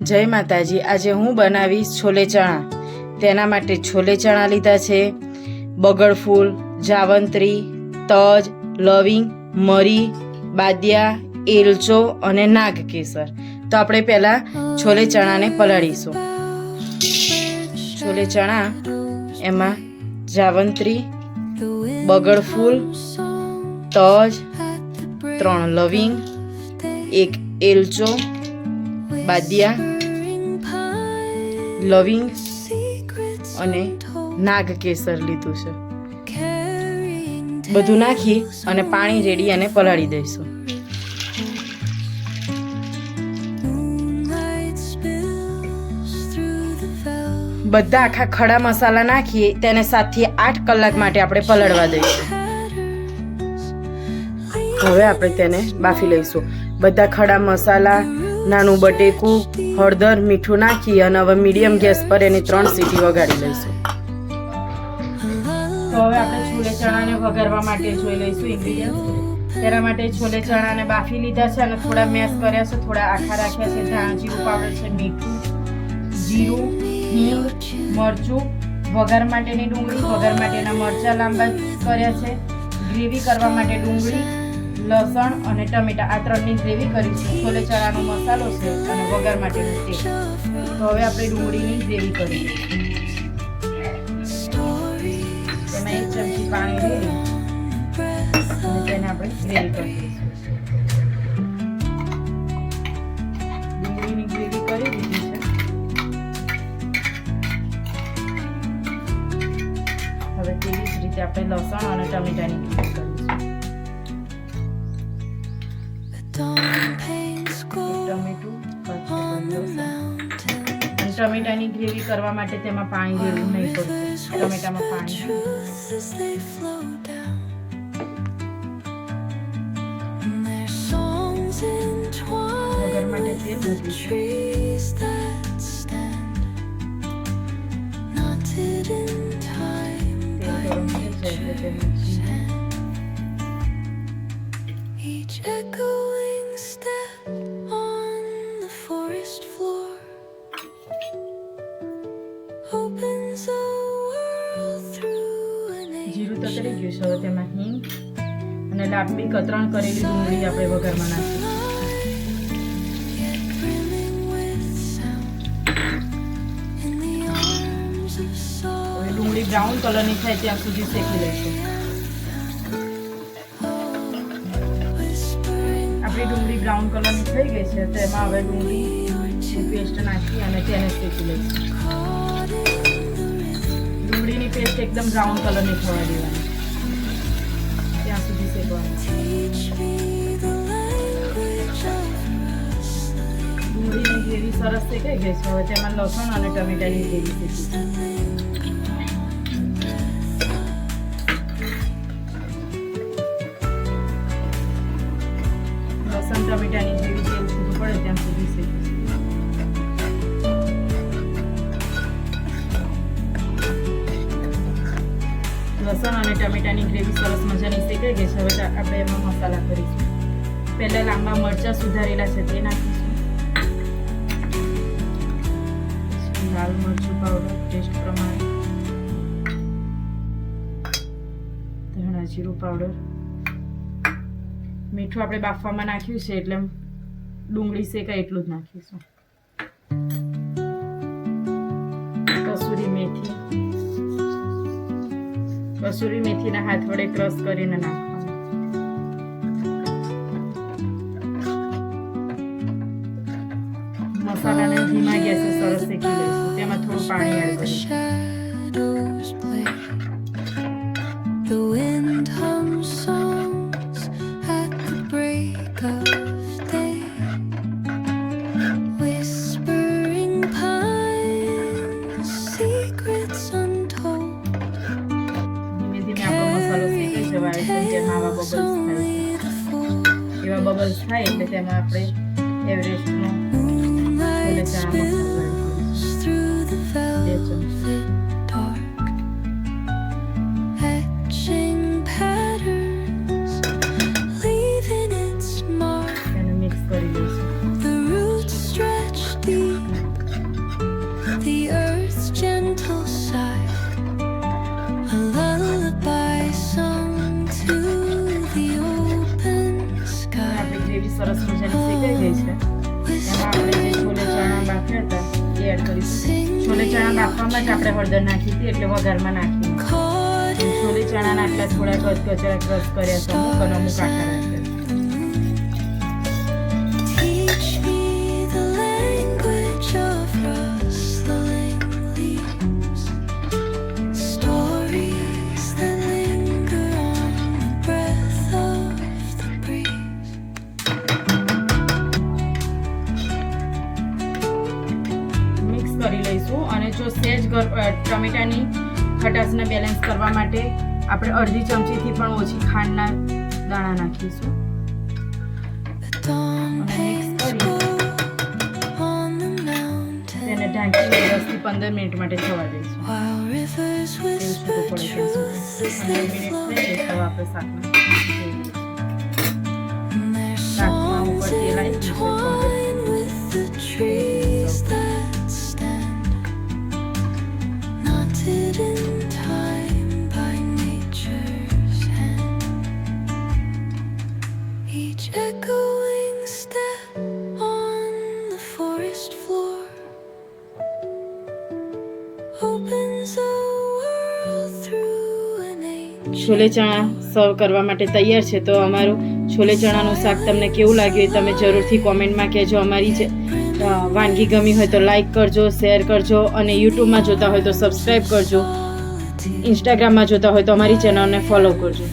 જય માતાજી, આજે હું બનાવીશ છોલે ચણા. તેના માટે છોલે ચણા લીધા છે. બગડ ફૂલ, જાવંત્રી, તજ, લવિંગ, મરી, બાદિયા, એલચો અને નાગ કેસર તો આપણે પહેલાં છોલે ચણાને પલાળીશું. છોલે ચણા એમાં જાવંત્રી, બગડ ફૂલ, તજ, ત્રણ લવિંગ, એક એલચો બાદિયા લવિંગ અને નાગ કેસર લીધું છે. બધું નાખી અને પાણી રેડી અને પલાળી દઈશું. બધા આખા ખડા મસાલા નાખી તેને સાતથી આઠ કલાક માટે આપણે પલળવા દઈશું. હવે આપણે તેને બાફી લઈશું. બધા ખડા મસાલા નાનું બટેકું, હળદર, મીઠું નાખી અને હવે મીડિયમ ગેસ પર એની ત્રણ સીટી વગાડી લઈશું. તો હવે આપણે છોલે ચણાને વઘારવા માટે જોઈ લઈશું ઇન્ગ્રીડિયન્ટ તેના માટે છોલે ચણાને બાફી લીધા છે અને થોડા મેશ કર્યા છે, થોડા આખા રાખ્યા છે. ધાણા જીરું પાવડર છે, મીઠું, જીરું, હિંગ, મરચું. વઘાર માટેની ડુંગળી, વઘાર માટેના મરચાં લાંબા કર્યા છે. ગ્રેવી કરવા માટે ડુંગળી લસણ અને ટમેટા આ ત્રણની ગ્રેવી કરી છે છોલે ચણાનો મસાલો છે અને વઘાર માટેનું તેલ. તો હવે આપણે ડુંગળીની ગ્રેવી કરીશું. તેમાં એક ચમચી પાણી રેડી અને તેને આપણે ગ્રેવી કરીશું ડુંગળીની ગ્રેવી કરી હવે તેવી જ રીતે આપણે લસણ અને ટમેટાની ગ્રેવી કરીશું. ટમેટાની ગ્રેવી કરવા માટે તેમાં પાણી રેડવું નહીં પડતું. ટમેટામાં પાણી. Each echoing જીરું તતરી ગયું છે હવે તેમાં હિંગ અને લાંબી કતરણ કરેલી ડુંગળી આપણે વઘારમાં નાખીશું. ડુંગળી બ્રાઉન કલરની થાય ત્યાં સુધી શેકી લઈશું. આપણી ડુંગળી બ્રાઉન કલરની થઈ ગઈ છે તેમાં હવે ડુંગળી પેસ્ટ નાખી અને તેને શેકી લઈશું. ડુંગળીની એકદમ બ્રાઉન કલરની થવા દેવાની. ત્યાં સુધી શેકવાની. ડુંગળીની ગ્રેવી સરસ શેકાઈ ગઈ છે હવે તેમાં લસણ અને ટમેટાની ગ્રેવી શેકી લસણ અને ટમેટાની ગ્રેવી સરસ મજાની શેકાઈ ગઈ છે. હવે આપણે એમાં મસાલા કરીશું. પહેલાં લાંબા મરચાં સુધારેલા છે, તે નાખીશું. લાલ મરચું પાવડર ટેસ્ટ પ્રમાણે. ધાણા જીરું પાવડર મીઠું આપણે બાફવામાં નાખ્યું છે, એટલે ડુંગળી શેકાય એટલું જ નાખીશું. કસૂરી મેથી. કસૂરી મેથીના હાથ વડે ક્રશ કરીને નાખવાનું મસાલાને ધીમા ગેસે સરસ શેકી લઈશું તેમાં થોડું પાણી એડ The કરીશું shadows play. The wind જવાય છે જેમ આવા બબલ્સ થાય એવા બબલ્સ થાય એટલે તેમાં આપણે એવરેસ્ટનો ચણા બાફવામાં જ આપણે હળદર નાખી હતી એટલે વઘારમાં નાખી. છોલે ચણાના આટલા થોડા કચકચરા ક્રશ કર્યા છે અમુક અને અમુક આખા ટમેટાની ખટાશને બેલેન્સ કરવા માટે આપણે અડધી ચમચીથી પણ ઓછી ખાંડના દાણા નાખીશું. તેને ઢાંકીને દસથી પંદર મિનિટ માટે થવા દઈશું. પંદર મિનિટ છોલે ચણા સર્વ કરવા માટે તૈયાર છે, તો અમારું છોલે ચણાનું શાક તમને કેવું લાગ્યું એ તમે જરૂરથી કોમેન્ટમાં કહેજો. અમારી જે વાનગી ગમી હોય તો લાઈક કરજો શેર કરજો અને યુટ્યુબમાં જોતા હોય તો સબસ્ક્રાઈબ કરજો. ઇન્સ્ટાગ્રામમાં જોતા હોય તો અમારી ચેનલને ફોલો કરજો.